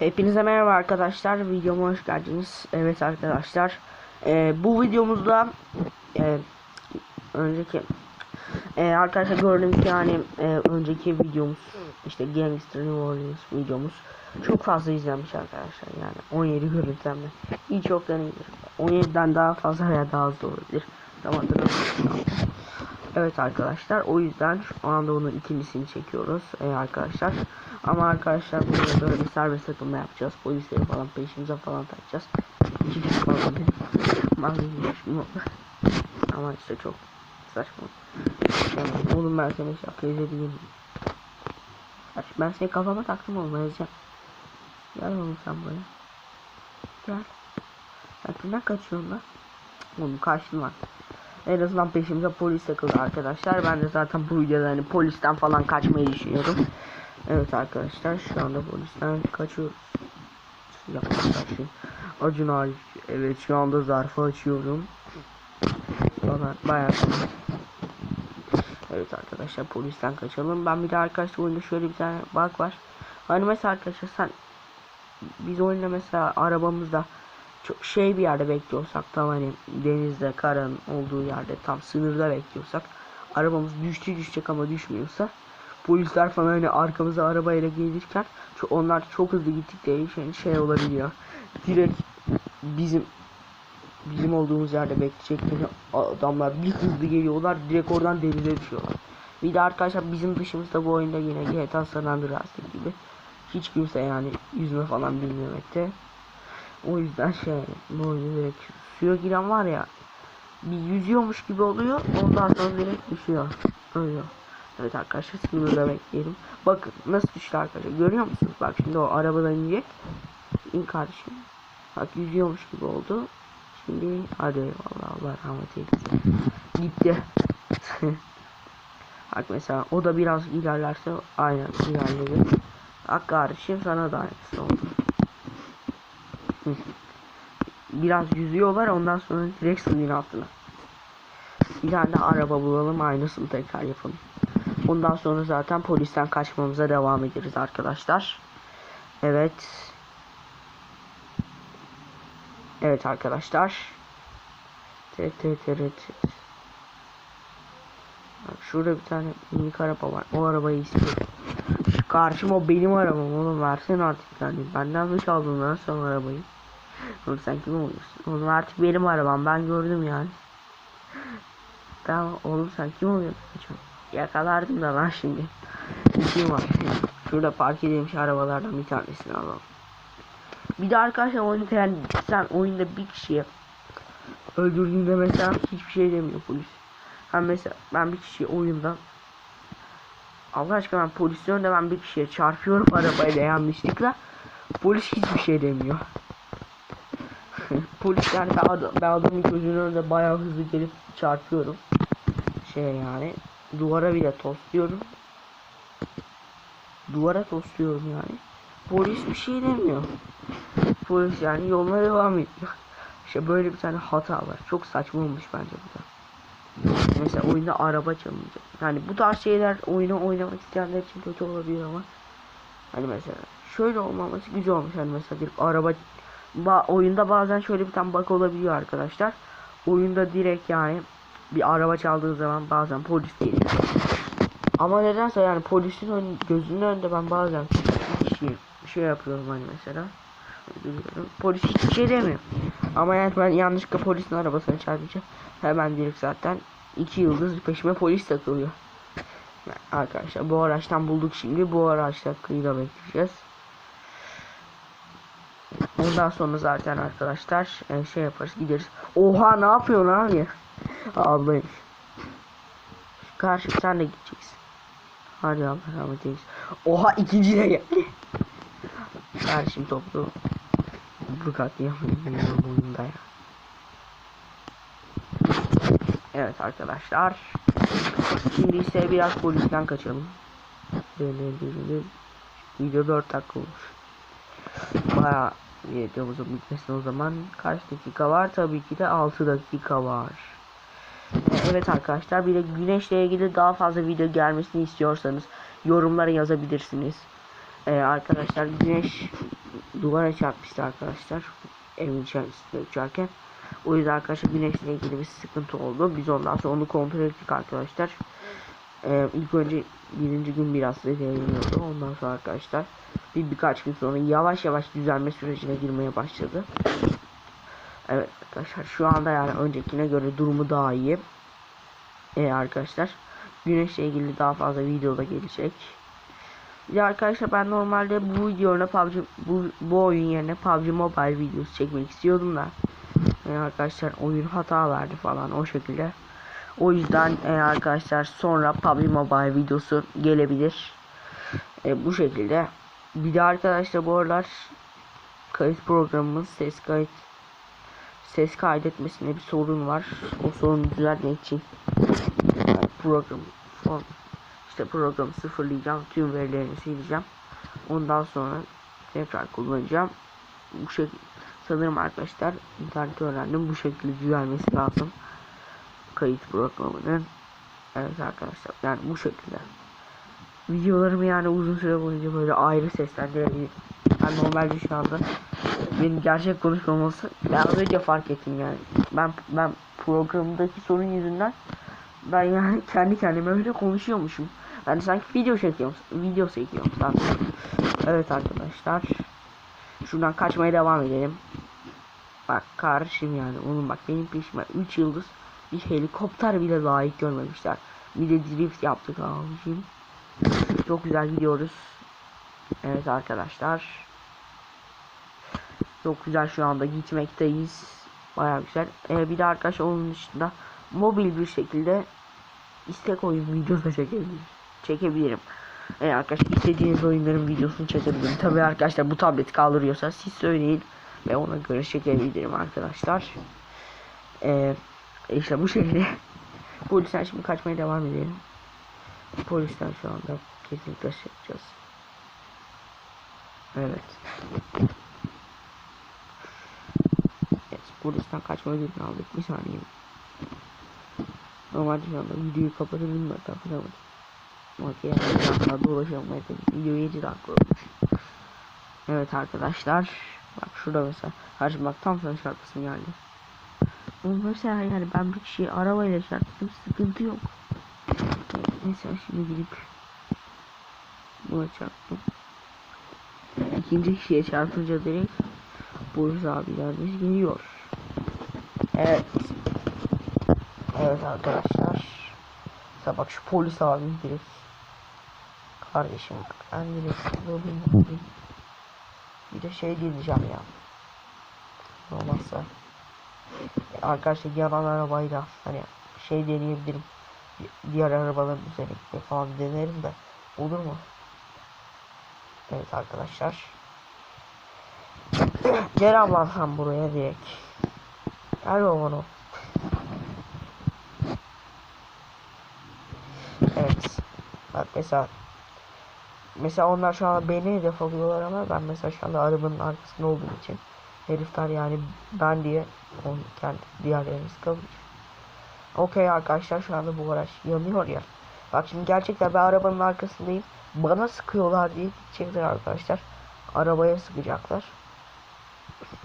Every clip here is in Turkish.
Hepinize merhaba arkadaşlar. Videoma hoş geldiniz. Evet arkadaşlar. e, bu videomuzda e, önceki e, arkadaşlar gördüğünüz yani e, önceki videomuz işte Gangster New Orleans videomuz çok fazla izlenmiş arkadaşlar yani 17 görüntülenme hiç yoktan iyidir 17'den daha fazla veya daha az da olabilir tam hatırlamıyorum Evet arkadaşlar o yüzden şu anda onun ikincisini çekiyoruz. E, arkadaşlar ama arkadaşlar burada böyle bir serbest takılma yapacağız. Polisleri falan peşimize falan takacağız. İki kişi falan benim ama işte çok saçma. Yani, oğlum ben seni şaka izlediğim ben seni kafama taktım oğlum yazacağım Gel oğlum sen buraya. Gel. Sen kimden kaçıyorsun lan? Oğlum kaçtın lan en azından peşimize polis takıldı arkadaşlar. Ben de zaten bu videoda hani polisten falan kaçmayı düşünüyorum. Evet arkadaşlar şu anda polisten kaçıyoruz. Yaklaşık Acun Arif. Evet şu anda zarfı açıyorum. Bana bayağı Evet arkadaşlar polisten kaçalım. Ben bir de arkadaşlar oyunda şöyle bir tane bug var. Hani mesela arkadaşlar sen biz oyunda mesela arabamızda çok şey bir yerde bekliyorsak tam hani denizde karın olduğu yerde tam sınırda bekliyorsak arabamız düştü düşecek ama düşmüyorsa polisler falan hani arkamıza arabayla gelirken çok, onlar çok hızlı gittikleri için şey olabiliyor. Direkt bizim bizim olduğumuz yerde bekleyecekleri adamlar bir hızlı geliyorlar direkt oradan denize düşüyorlar. Bir de arkadaşlar bizim dışımızda bu oyunda yine GTA San Andreas gibi hiç kimse yani yüzme falan bilmemekte o yüzden şey bu oyunu direkt suya giren var ya bir yüzüyormuş gibi oluyor ondan sonra direkt düşüyor. Öyle. Evet arkadaşlar şimdi burada bekleyelim. Bakın nasıl düştü arkadaşlar görüyor musunuz? Bak şimdi o arabadan inecek. İn kardeşim. Bak yüzüyormuş gibi oldu. Şimdi hadi Allah Allah rahmet eylesin. Gitti. Bak mesela o da biraz ilerlerse aynen ilerledi. Bak kardeşim sana da aynısı oldu biraz yüzüyorlar ondan sonra direkt suyun altına. Bir tane araba bulalım aynısını tekrar yapalım. Ondan sonra zaten polisten kaçmamıza devam ederiz arkadaşlar. Evet. Evet arkadaşlar. Şurada bir tane minik araba var. O arabayı istiyorum. Şu karşım o benim arabam oğlum versene artık yani. Benden mi çaldın lan sen arabayı? Oğlum sen kim oluyorsun? Oğlum artık benim arabam ben gördüm yani. Tamam oğlum sen kim oluyorsun? Yakalardım da ben şimdi. Kim var? Şurada park edilmiş arabalardan bir tanesini alalım. Bir de arkadaşlar oyunda yani sen oyunda bir kişiyi öldürdüğünde mesela hiçbir şey demiyor polis. Ben mesela ben bir kişiyi oyunda Allah aşkına ben pozisyonda ben bir kişiye çarpıyorum arabayla yanlışlıkla polis hiçbir şey demiyor. polis yani ben, adam, ben adamın gözünün önünde bayağı hızlı gelip çarpıyorum. Şey yani duvara bile tosluyorum. Duvara tosluyorum yani. Polis bir şey demiyor. Polis yani yoluna devam ediyor. İşte böyle bir tane hata var. Çok saçma olmuş bence bu da. Mesela oyunda araba çalınacak. Yani bu tarz şeyler oyunu oynamak isteyenler için kötü olabilir ama hani mesela şöyle olmaması güzel olmuş hani mesela bir araba ba oyunda bazen şöyle bir tane bak olabiliyor arkadaşlar. Oyunda direkt yani bir araba çaldığı zaman bazen polis geliyor. Ama nedense yani polisin ön, gözünün önünde ben bazen şey, şey yapıyorum hani mesela. Polis hiçbir şey demiyor. Ama yani ben yanlışlıkla polisin arabasını çarpacağım. Hemen direkt zaten iki yıldız peşime polis takılıyor. Arkadaşlar bu araçtan bulduk şimdi. Bu araçla kıyıda bekleyeceğiz. Ondan sonra zaten arkadaşlar e, şey yaparız gideriz. Oha ne yapıyorsun abi? Ablayım. Karşı sen de gideceksin. Hadi Allah rahmet eylesin. Oha ikinci de geldi. Kardeşim toplu. Bu katliamın boyunda ya. Evet arkadaşlar. Şimdi ise biraz polisten kaçalım. Video 4 dakika olmuş. Baya videomuzun bitmesine o zaman kaç dakika var? Tabii ki de 6 dakika var. Evet arkadaşlar bir de güneşle ilgili daha fazla video gelmesini istiyorsanız yorumlara yazabilirsiniz. Ee, arkadaşlar güneş duvara çarpmıştı arkadaşlar. Evin içerisinde uçarken. O yüzden arkadaşlar güneşle ilgili bir sıkıntı oldu. Biz ondan sonra onu kontrol ettik arkadaşlar. Ee, ilk önce birinci gün biraz zedeliyordu. Ondan sonra arkadaşlar bir birkaç gün sonra yavaş yavaş düzelme sürecine girmeye başladı. Evet arkadaşlar şu anda yani öncekine göre durumu daha iyi. Ee, arkadaşlar güneşle ilgili daha fazla videoda gelecek. Ya arkadaşlar ben normalde bu videoda PUBG bu, bu oyun yerine PUBG Mobile videosu çekmek istiyordum da yani arkadaşlar oyun hata verdi falan o şekilde. O yüzden e, arkadaşlar sonra PUBG Mobile videosu gelebilir. E, bu şekilde. Bir de arkadaşlar bu aralar kayıt programımız ses kayıt ses kaydetmesinde bir sorun var. O sorunu düzeltmek için yani program işte programı sıfırlayacağım. Tüm verilerini sileceğim. Ondan sonra tekrar kullanacağım. Bu şekilde sanırım arkadaşlar internet öğrendim. Bu şekilde düzelmesi lazım. Kayıt programının. Evet arkadaşlar yani bu şekilde. Videolarımı yani uzun süre boyunca böyle ayrı seslendirebilirim. Ben normalde şu anda benim gerçek konuşmam olsa ben az önce fark ettim yani. Ben ben programdaki sorun yüzünden ben yani kendi kendime öyle konuşuyormuşum. Yani sanki video çekiyorum, video çekiyorum. Evet arkadaşlar. Şuradan kaçmaya devam edelim. Bak kardeşim yani onun bak benim peşime 3 yıldız bir helikopter bile layık görmemişler. Bir de drift yaptık abicim. Çok güzel gidiyoruz. Evet arkadaşlar. Çok güzel şu anda gitmekteyiz. Baya güzel. Ee, bir de arkadaşlar onun dışında mobil bir şekilde istek oyun videosu çekebilirim. Çekebilirim. Ee, arkadaşlar istediğiniz oyunların videosunu çekebilirim. Tabii arkadaşlar bu tablet kaldırıyorsa siz söyleyin ve ona göre çekebilirim arkadaşlar. Ee, işte bu şekilde polisten şimdi kaçmaya devam edelim. Polisten şu anda kesinlikle şey yapacağız. Evet. Evet, polisten kaçma ödülünü aldık. Bir saniye. Normalde şu anda videoyu kapatabilirim ben kapatamadım. Bak yani zaten. Video 7 dakika olmuş. Evet arkadaşlar. Bak şurada mesela. Harcım bak tam sana çarpısım geldi. Ama mesela yani ben bir kişiyi arabayla çarptım sıkıntı yok. Mesela şimdi gidip buna çarptım. İkinci kişiye çarpınca direkt polis abilerimiz geliyor. Evet. Evet arkadaşlar. Mesela bak şu polis abi direkt. Kardeşim ben direkt. Bir de şey diyeceğim ya. Olmazsa. Arkadaşlar yanan arabayla hani şey deneyebilirim. Diğer arabaların üzerinde falan denerim de olur mu? Evet arkadaşlar. Gel ablam sen buraya direkt. Gel oğlum. Evet. Bak mesela Mesela onlar şu an beni hedef alıyorlar ama ben mesela şu anda arabanın arkasında olduğum için herifler yani ben diye on kendi diğerlerini sıkabilir. Okey arkadaşlar şu anda bu araç yanıyor ya. Bak şimdi gerçekten ben arabanın arkasındayım. Bana sıkıyorlar diye gidecekler arkadaşlar. Arabaya sıkacaklar.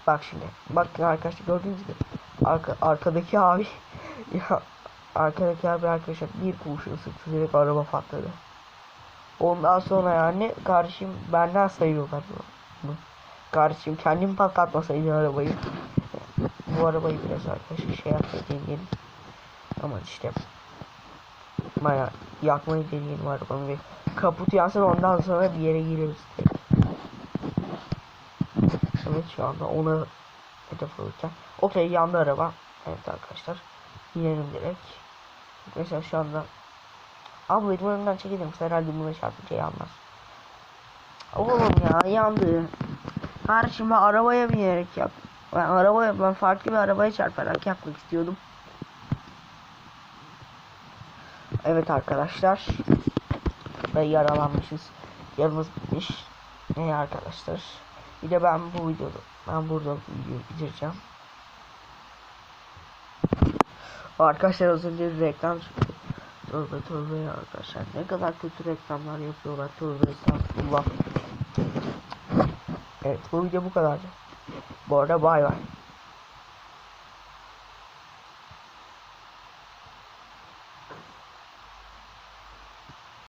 Bak şimdi. Bakın arkadaşlar gördüğünüz gibi. Arka, arkadaki abi ya arkadaki abi arkadaşlar bir kurşun sıktı direkt araba patladı. Ondan sonra yani kardeşim benden sayıyorlar bunu. Kardeşim kendim patlatmasaydı arabayı. Bu arabayı biraz arkadaşlar şey yapmayı deneyelim. Ama işte baya yakmayı deneyelim arabanı ve kaput yansın ondan sonra bir yere gireriz. Evet şu anda ona hedef alırken. Okey yandı araba. Evet arkadaşlar. İnelim direkt. Mesela şu anda Ablacım önümden çekilir misin? Herhalde buna çarpınca yanmaz. Oğlum ya yandı. Kardeşim ben arabaya binerek yap. Ben arabaya ben farklı bir arabaya çarparak yapmak istiyordum. Evet arkadaşlar. Ve yaralanmışız. Yanımız bitmiş. Ne arkadaşlar. Bir de ben bu videoda ben burada videoyu bitireceğim. Arkadaşlar az önce reklam çıktı. Tövbe tövbe ya arkadaşlar. Ne kadar kötü reklamlar yapıyorlar. Tövbe estağfurullah. Evet bu video bu kadar. Bu arada bay bay.